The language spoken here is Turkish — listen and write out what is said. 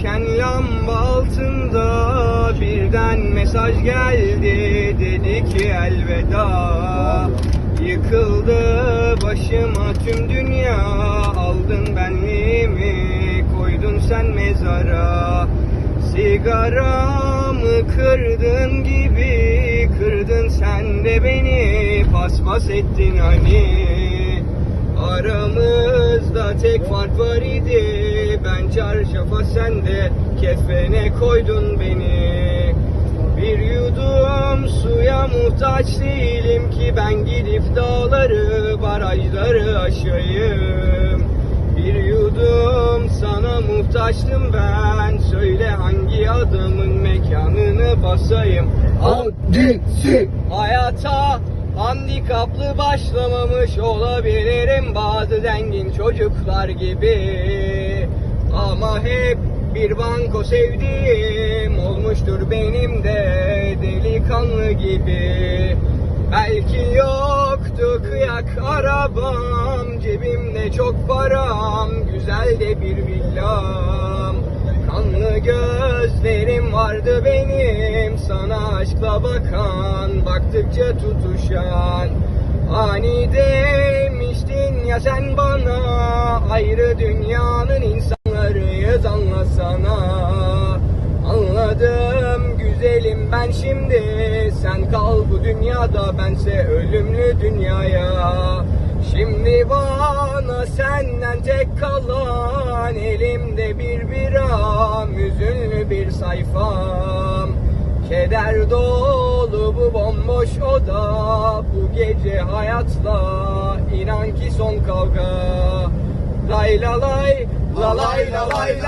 Yürürken lamba altında birden mesaj geldi. Dedi ki elveda. Yıkıldı başıma tüm dünya. Aldın benliğimi koydun sen mezara. Sigaramı kırdın gibi kırdın sen de beni. Paspas ettin hani. Aramızda tek fark var idi çarşafa sen de kefene koydun beni. Bir yudum suya muhtaç değilim ki Ben gidip dağları barajları aşayım. Bir yudum sana muhtaçtım ben Söyle hangi adamın mekanını basayım. Hadisi. Hayata handikaplı başlamamış olabilirim bazı zengin çocuklar gibi hep bir banko sevdiğim olmuştur benim de delikanlı gibi. Belki yoktu kıyak arabam Cebimde çok param Güzel de bir villam. Kanlı gözlerim vardı benim Sana aşkla bakan Baktıkça tutuşan. Hani demiştin ya sen bana Ayrı dünyanın insanlarıyız anlasana. Anladım güzelim ben şimdi. Sen kal bu dünyada bense ölümlü dünyaya. Şimdi bana senden tek kalan Elimde bir biram Hüzünlü bir sayfam. Keder dolu bu bomboş oda Bu gece hayatla inan ki son kavga. Lay la lay la lay la la